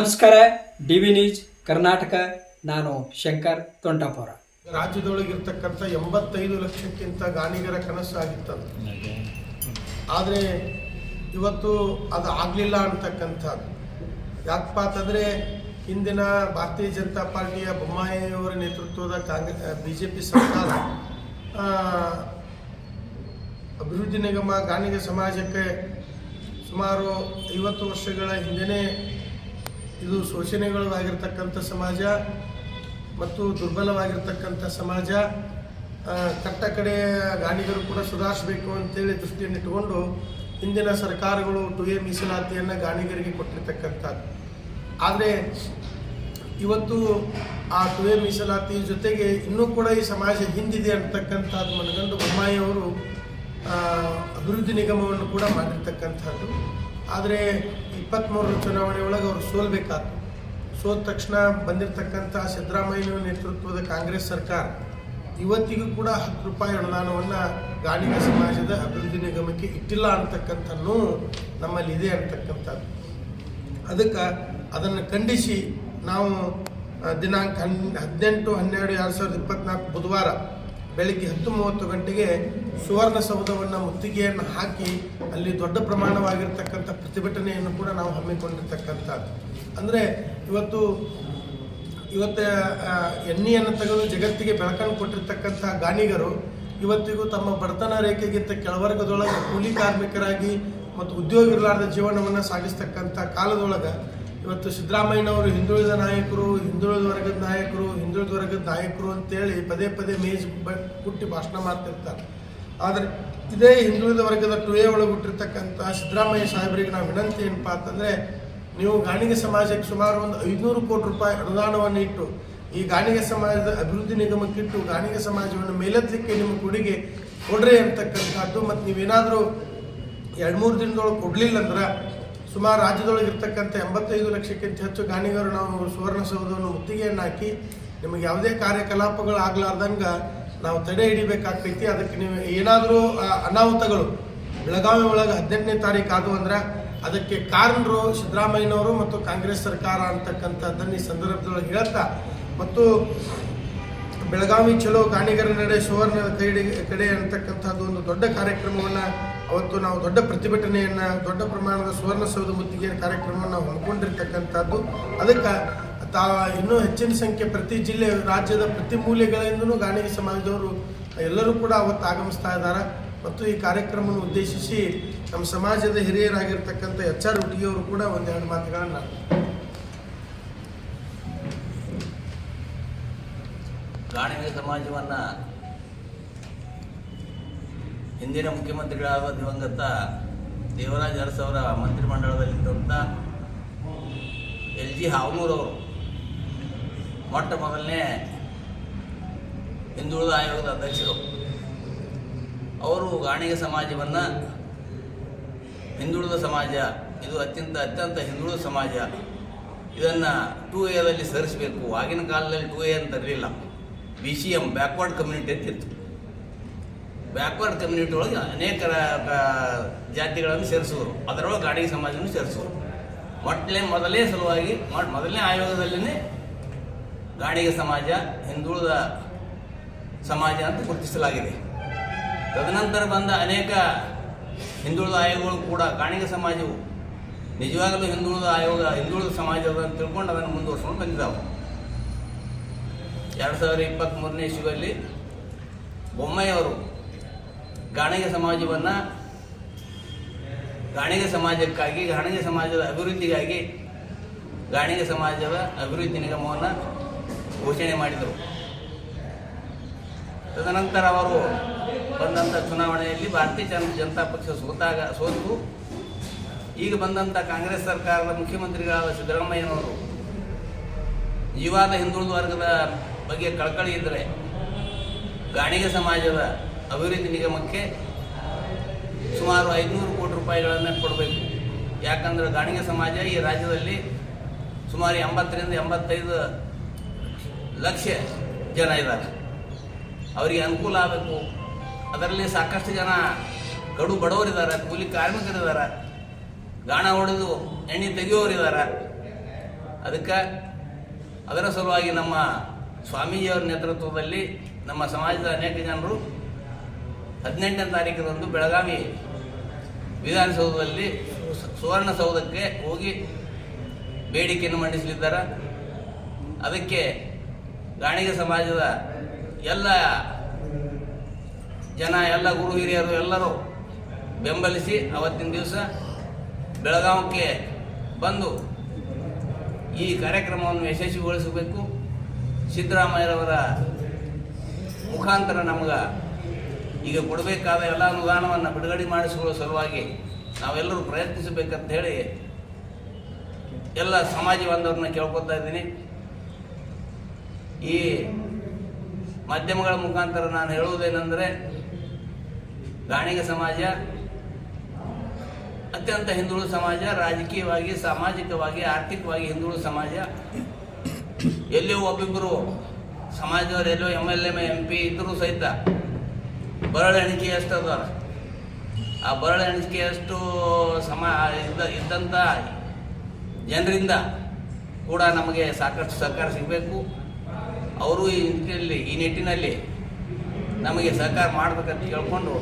ನಮಸ್ಕಾರ D V news, Karnataka. ನಾನು ಶಂಕರ್ ತೊಂಟಾಪುರ. ರಾಜ್ಯದೊಳಗಿರ್ತಕ್ಕಂಥ ಎಂಬತ್ತೈದು ಲಕ್ಷಕ್ಕಿಂತ ಗಾಣಿಗರ ಕನಸು ಆಗಿತ್ತದು ಆದರೆ ಇವತ್ತು ಅದು ಆಗಲಿಲ್ಲ ಅಂತಕ್ಕಂಥದ್ದು. ಯಾಕಪ್ಪ ಅಂತಂದರೆ ಹಿಂದಿನ ಭಾರತೀಯ ಜನತಾ ಪಾರ್ಟಿಯ ಬೊಮ್ಮಾಯಿಯವರ ನೇತೃತ್ವದ ಕಾಂಗ್ರೆಸ್ ಬಿ ಜೆ ಪಿ ಸರ್ಕಾರ ಅಭಿವೃದ್ಧಿ ನಿಗಮ, ಗಾಣಿಗ ಸಮಾಜಕ್ಕೆ ಸುಮಾರು ಐವತ್ತು ವರ್ಷಗಳ ಹಿಂದೆನೇ ಇದು ಶೋಷಣೆಗಳಾಗಿರ್ತಕ್ಕಂಥ ಸಮಾಜ ಮತ್ತು ದುರ್ಬಲವಾಗಿರ್ತಕ್ಕಂಥ ಸಮಾಜ. ಕಟ್ಟ ಕಡೆ ಗಾಣಿಗರು ಕೂಡ ಸುಧಾರಿಸಬೇಕು ಅಂತೇಳಿ ದೃಷ್ಟಿಯನ್ನು ಇಟ್ಟುಕೊಂಡು ಹಿಂದಿನ ಸರ್ಕಾರಗಳು ಟು ಮೀಸಲಾತಿಯನ್ನು ಗಾಣಿಗರಿಗೆ ಕೊಟ್ಟಿರ್ತಕ್ಕಂಥದ್ದು. ಆದರೆ ಇವತ್ತು ಆ ಟು ಮೀಸಲಾತಿ ಜೊತೆಗೆ ಇನ್ನೂ ಕೂಡ ಈ ಸಮಾಜ ಹಿಂದಿದೆ ಅಂತಕ್ಕಂಥದ್ದು ಮನಗಂಡು ಬೊಮ್ಮಾಯಿ ಅವರು ಅಭಿವೃದ್ಧಿ ನಿಗಮವನ್ನು ಕೂಡ ಮಾಡಿರ್ತಕ್ಕಂಥದ್ದು. ಆದರೆ ಇಪ್ಪತ್ತ್ಮೂರರ ಚುನಾವಣೆ ಒಳಗೆ ಅವರು ಸೋಲ್ಬೇಕಾದ್ರು ಸೋದ ತಕ್ಷಣ ಬಂದಿರತಕ್ಕಂಥ ಸಿದ್ದರಾಮಯ್ಯ ನೇತೃತ್ವದ ಕಾಂಗ್ರೆಸ್ ಸರ್ಕಾರ ಇವತ್ತಿಗೂ ಕೂಡ ಹತ್ತು ರೂಪಾಯಿ ಅನುದಾನವನ್ನು ಗಾಣಿಗ ಸಮಾಜದ ಅಭಿವೃದ್ಧಿ ನಿಗಮಕ್ಕೆ ಇಟ್ಟಿಲ್ಲ ನಮ್ಮಲ್ಲಿ ಇದೆ ಅಂತಕ್ಕಂಥದ್ದು. ಅದಕ್ಕೆ ಅದನ್ನು ಖಂಡಿಸಿ ನಾವು ದಿನಾಂಕ ಹನ್, ಹದಿನೆಂಟು, ಹನ್ನೆರಡು, ಎರಡು ಸಾವಿರದ ಇಪ್ಪತ್ನಾಲ್ಕು ಬುಧವಾರ ಬೆಳಗ್ಗೆ ಹತ್ತು ಮೂವತ್ತು ಗಂಟೆಗೆ ಸುವರ್ಣಸೌಧವನ್ನು ಮುತ್ತಿಗೆಯನ್ನು ಹಾಕಿ ಅಲ್ಲಿ ದೊಡ್ಡ ಪ್ರಮಾಣವಾಗಿರ್ತಕ್ಕಂಥ ಪ್ರತಿಭಟನೆಯನ್ನು ಕೂಡ ನಾವು ಹಮ್ಮಿಕೊಂಡಿರ್ತಕ್ಕಂಥದ್ದು. ಅಂದರೆ ಇವತ್ತು ಇವತ್ತು ಎಣ್ಣೆಯನ್ನು ತೆಗೆದು ಜಗತ್ತಿಗೆ ಬೆಳಕನ್ನು ಕೊಟ್ಟಿರ್ತಕ್ಕಂಥ ಗಾಣಿಗರು ಇವತ್ತಿಗೂ ತಮ್ಮ ಬಡತನ ರೇಖೆಗಿಂತ ಕೆಳವರ್ಗದೊಳಗೆ ಕೂಲಿ ಕಾರ್ಮಿಕರಾಗಿ ಮತ್ತು ಉದ್ಯೋಗ ಇರಲಾರ್ದ ಜೀವನವನ್ನು ಸಾಗಿಸ್ತಕ್ಕಂಥ ಕಾಲದೊಳಗೆ ಇವತ್ತು ಸಿದ್ದರಾಮಯ್ಯನವರು ಹಿಂದುಳಿದ ನಾಯಕರು, ಹಿಂದುಳಿದ ವರ್ಗದ ನಾಯಕರು, ಹಿಂದುಳಿದ ವರ್ಗದ ನಾಯಕರು ಅಂತೇಳಿ ಪದೇ ಪದೇ ಮೇಜ್ ಕುಟ್ಟಿ ಭಾಷಣ ಮಾಡ್ತಿರ್ತಾರೆ. ಆದರೆ ಇದೇ ಹಿಂದುಳಿದ ವರ್ಗದ ಟು ಎ ಒಳಗೆ ಹುಟ್ಟಿರ್ತಕ್ಕಂಥ ಸಿದ್ದರಾಮಯ್ಯ ಸಾಹೇಬರಿಗೆ ನಾವು ವಿನಂತಿ ಏನಪ್ಪ ಅಂತಂದರೆ, ನೀವು ಗಾಣಿಗೆ ಸಮಾಜಕ್ಕೆ ಸುಮಾರು ಒಂದು ಐದುನೂರು ಕೋಟಿ ರೂಪಾಯಿ ಅನುದಾನವನ್ನು ಇಟ್ಟು, ಈ ಗಾಣಿಗೆ ಸಮಾಜದ ಅಭಿವೃದ್ಧಿ ನಿಗಮಕ್ಕಿಟ್ಟು ಗಾಣಿಗೆ ಸಮಾಜವನ್ನು ಮೇಲೆತ್ತಲಿಕ್ಕೆ ನಿಮ್ಮ ಕೊಡುಗೆ ಕೊಡ್ರಿ ಅಂತಕ್ಕಂಥದ್ದು ಮತ್ತು ನೀವೇನಾದರೂ ಎರಡು ಮೂರು ದಿನದೊಳಗೆ ಕೊಡಲಿಲ್ಲ ಅಂದ್ರೆ, ಸುಮಾರು ರಾಜ್ಯದೊಳಗೆ ಇರ್ತಕ್ಕಂಥ ಎಂಬತ್ತೈದು ಲಕ್ಷಕ್ಕಿಂತ ಹೆಚ್ಚು ಗಾಣಿಗರು ನಾವು ಸುವರ್ಣಸೌಧವನ್ನು ಒತ್ತಿಗೆಯನ್ನು ಹಾಕಿ ನಿಮಗೆ ಯಾವುದೇ ಕಾರ್ಯಕಲಾಪಗಳು ಆಗ್ಲಾರ್ದಂಗೆ ನಾವು ತಡೆ ಹಿಡಿಬೇಕಾಗ್ತೈತಿ ಅದಕ್ಕೆ ನೀವು ಏನಾದರೂ ಅನಾಹುತಗಳು, ಬೆಳಗಾವಿ ಒಳಗೆ ಹದಿನೆಂಟನೇ ತಾರೀಕು ಆದವು ಅಂದ್ರೆ ಅದಕ್ಕೆ ಕಾರಣರು ಸಿದ್ದರಾಮಯ್ಯನವರು ಮತ್ತು ಕಾಂಗ್ರೆಸ್ ಸರ್ಕಾರ ಅಂತಕ್ಕಂಥದ್ದನ್ನು ಈ ಸಂದರ್ಭದೊಳಗೆ ಹೇಳ್ತಾ, ಮತ್ತು ಬೆಳಗಾವಿ ಚಲೋ ಗಾಣಿಗರ ನಡೆ ಸುವರ್ಣ ಕೈಡಿ ಕಡೆ ಅಂತಕ್ಕಂಥದ್ದು ಒಂದು ದೊಡ್ಡ ಕಾರ್ಯಕ್ರಮವನ್ನು ಅವತ್ತು ನಾವು ದೊಡ್ಡ ಪ್ರತಿಭಟನೆಯನ್ನು, ದೊಡ್ಡ ಪ್ರಮಾಣದ ಸುವರ್ಣಸೌಧ ಮುತ್ತಿಗೆ ಕಾರ್ಯಕ್ರಮವನ್ನು ನಾವು ಹಮ್ಮಿಕೊಂಡಿರ್ತಕ್ಕಂಥದ್ದು. ಅದಕ್ಕೆ ತಾ ಇನ್ನೂ ಹೆಚ್ಚಿನ ಸಂಖ್ಯೆ ಪ್ರತಿ ಜಿಲ್ಲೆ ರಾಜ್ಯದ ಪ್ರತಿ ಮೂಲೆಗಳಿಂದಲೂ ಗಾಣಿಗೆ ಸಮಾಜದವರು ಎಲ್ಲರೂ ಕೂಡ ಅವತ್ತು ಆಗಮಿಸ್ತಾ ಇದ್ದಾರೆ. ಮತ್ತು ಈ ಕಾರ್ಯಕ್ರಮವನ್ನು ಉದ್ದೇಶಿಸಿ ನಮ್ಮ ಸಮಾಜದ ಹಿರಿಯರಾಗಿರ್ತಕ್ಕಂಥ ಎಚ್ ಆರ್ ಹುಟ್ಟಿಗೆಯವರು ಕೂಡ ಒಂದೆರಡು ಮಾತುಗಳನ್ನು ಗಾಣಿಗೆ ಸಮಾಜವನ್ನು ಹಿಂದಿನ ಮುಖ್ಯಮಂತ್ರಿಗಳಾದ ದಿವಂಗತ ದೇವರಾಜ ಅರಸವರ ಮಂತ್ರಿಮಂಡಲದಲ್ಲಿದ್ದಂಥ ಎಲ್ ಜಿ ಹಾವನೂರವರು. ಮೊಟ್ಟ ಮೊದಲನೇ ಹಿಂದುಳಿದ ಆಯೋಗದ ಅಧ್ಯಕ್ಷರು. ಅವರು ಗಾಣಿಗ ಸಮಾಜವನ್ನು ಹಿಂದುಳಿದ ಸಮಾಜ, ಇದು ಅತ್ಯಂತ ಅತ್ಯಂತ ಹಿಂದುಳಿದ ಸಮಾಜ. ಇದನ್ನು ಟೂ ಎದಲ್ಲಿ ಸೇರಿಸಬೇಕು. ಆಗಿನ ಕಾಲದಲ್ಲಿ ಟೂ ಎ ಅಂತ ಇರಲಿಲ್ಲ. B C M backward community ಅಂತಿತ್ತು ಬ್ಯಾಕ್ವರ್ಡ್ ಕಮ್ಯುನಿಟಿ ಒಳಗೆ ಅನೇಕ ಜಾತಿಗಳನ್ನು ಸೇರಿಸುವರು. ಅದರೊಳಗೆ ಗಾಡಿಗೆ ಸಮಾಜವನ್ನು ಸೇರಿಸುವರು. ಮೊಟ್ಟಲೇ ಮೊದಲೇ ಸಲುವಾಗಿ ಮೊದಲನೇ ಆಯೋಗದಲ್ಲೇ ಗಾಡಿಗೆ ಸಮಾಜ, ಹಿಂದುಳಿದ ಸಮಾಜ ಅಂತ ಗುರುತಿಸಲಾಗಿದೆ. ತದನಂತರ ಬಂದ ಅನೇಕ ಹಿಂದುಳಿದ ಆಯೋಗಗಳು ಕೂಡ ಗಾಣಿಗ ಸಮಾಜವು. ನಿಜವಾಗಲೂ ಹಿಂದುಳಿದ ಆಯೋಗ, ಹಿಂದುಳಿದ ಸಮಾಜದ ತಿಳ್ಕೊಂಡು ಅದನ್ನು ಮುಂದುವರ್ಸ್ಕೊಂಡು ಬಂದಿದ್ದಾವೆ. ಎರಡು ಸಾವಿರದ ಇಪ್ಪತ್ತ್ಮೂರನೇ ಇಸ್ವಿಯಲ್ಲಿ ಬೊಮ್ಮೆಯವರು ಗಾಣಿಗ ಸಮಾಜವನ್ನು ಗಾಣಿಗ ಸಮಾಜಕ್ಕಾಗಿ, ಗಾಣಿಗ ಸಮಾಜದ ಅಭಿವೃದ್ಧಿಗಾಗಿ, ಗಾಣಿಗ ಸಮಾಜದ ಅಭಿವೃದ್ಧಿ ನಿಗಮವನ್ನು ಘೋಷಣೆ ಮಾಡಿದರು. ತದನಂತರ ಅವರು ಬಂದಂಥ ಚುನಾವಣೆಯಲ್ಲಿ ಭಾರತೀಯ ಜನ, ಜನತಾ ಪಕ್ಷ ಸೋತಾಗ, ಸೋತು. ಈಗ ಬಂದಂಥ ಕಾಂಗ್ರೆಸ್ ಸರ್ಕಾರದ ಮುಖ್ಯಮಂತ್ರಿಗಳಾದ ಸಿದ್ದರಾಮಯ್ಯನವರು ನಿಜವಾದ ಹಿಂದುಳಿದ ವರ್ಗದ ಬಗ್ಗೆ ಕಳಕಳಿ ಇದ್ದರೆ ಗಾಣಿಗೆ ಸಮಾಜದ ಅಭಿವೃದ್ಧಿ ನಿಗಮಕ್ಕೆ ಸುಮಾರು ಐದುನೂರು ಕೋಟಿ ರೂಪಾಯಿಗಳನ್ನು ಕೊಡಬೇಕು. ಯಾಕಂದರೆ ಗಾಣಿಗೆ ಸಮಾಜ ಈ ರಾಜ್ಯದಲ್ಲಿ ಸುಮಾರು ಎಂಬತ್ತರಿಂದ ಎಂಬತ್ತೈದು ಲಕ್ಷ ಜನ ಇದ್ದಾರೆ. ಅವರಿಗೆ ಅನುಕೂಲ ಆಗಬೇಕು. ಅದರಲ್ಲಿ ಸಾಕಷ್ಟು ಜನ ಕಡು ಬಡವರಿದ್ದಾರೆ, ಕೂಲಿ ಕಾರ್ಮಿಕರಿದ್ದಾರೆ, ಗಾಣ ಹೊಡೆದು ಎಣ್ಣೆ ತೆಗೆಯೋರಿದ್ದಾರೆ. ಅದಕ್ಕೆ ಅದರ ಸಲುವಾಗಿ ನಮ್ಮ ಸ್ವಾಮೀಜಿಯವರ ನೇತೃತ್ವದಲ್ಲಿ ನಮ್ಮ ಸಮಾಜದ ಅನೇಕ ಜನರು ಹದಿನೆಂಟನೇ ತಾರೀಕಿನಂದು ಬೆಳಗಾವಿ ವಿಧಾನಸೌಧದಲ್ಲಿ ಸುವರ್ಣಸೌಧಕ್ಕೆ ಹೋಗಿ ಬೇಡಿಕೆಯನ್ನು ಮಂಡಿಸಲಿದ್ದಾರೆ. ಅದಕ್ಕೆ ಗಾಣಿಗ ಸಮಾಜದ ಎಲ್ಲ ಜನ, ಎಲ್ಲ ಗುರು ಹಿರಿಯರು ಎಲ್ಲರೂ ಬೆಂಬಲಿಸಿ ಅವತ್ತಿನ ದಿವಸ ಬೆಳಗಾವಕ್ಕೆ ಬಂದು ಈ ಕಾರ್ಯಕ್ರಮವನ್ನು ಯಶಸ್ವಿಗೊಳಿಸಬೇಕು. ಸಿದ್ದರಾಮಯ್ಯರವರ ಮುಖಾಂತರ ನಮಗೆ ಈಗ ಕೊಡಬೇಕಾದ ಎಲ್ಲ ಅನುದಾನವನ್ನು ಬಿಡುಗಡೆ ಮಾಡಿಸಿಕೊಳ್ಳುವ ಸಲುವಾಗಿ ನಾವೆಲ್ಲರೂ ಪ್ರಯತ್ನಿಸಬೇಕಂತ ಹೇಳಿ ಎಲ್ಲ ಸಮಾಜ ಬಾಂಧವರನ್ನ ಕೇಳ್ಕೊತಾ ಇದ್ದೀನಿ. ಈ ಮಾಧ್ಯಮಗಳ ಮುಖಾಂತರ ನಾನು ಹೇಳುವುದೇನೆಂದರೆ ಗಾಣಿಗ ಸಮಾಜ, ಅತ್ಯಂತ ಹಿಂದುಳಿದ ಸಮಾಜ, ರಾಜಕೀಯವಾಗಿ, ಸಾಮಾಜಿಕವಾಗಿ, ಆರ್ಥಿಕವಾಗಿ ಹಿಂದುಳಿದ ಸಮಾಜ. ಎಲ್ಲಿಯೋ ಒಬ್ಬಿಬ್ಬರು ಸಮಾಜದವರು, ಎಲ್ಲೋ M L M M P ಇದ್ದರೂ ಸಹಿತ ಬರಳ ಎಣಿಕೆಯಷ್ಟು ಅದಾರ ಆ ಬರಳ ಎಣಿಕೆಯಷ್ಟು ಸಮಾ, ಇದ್ದ ಇದ್ದಂಥ ಜನರಿಂದ ಕೂಡ ನಮಗೆ ಸಾಕಷ್ಟು ಸರ್ಕಾರ ಸಿಗಬೇಕು. ಅವರು ಈ ನಿಟ್ಟಿನಲ್ಲಿ ಈ ನಿಟ್ಟಿನಲ್ಲಿ ನಮಗೆ ಸಹಕಾರ ಮಾಡಬೇಕಂತ ಕೇಳ್ಕೊಂಡು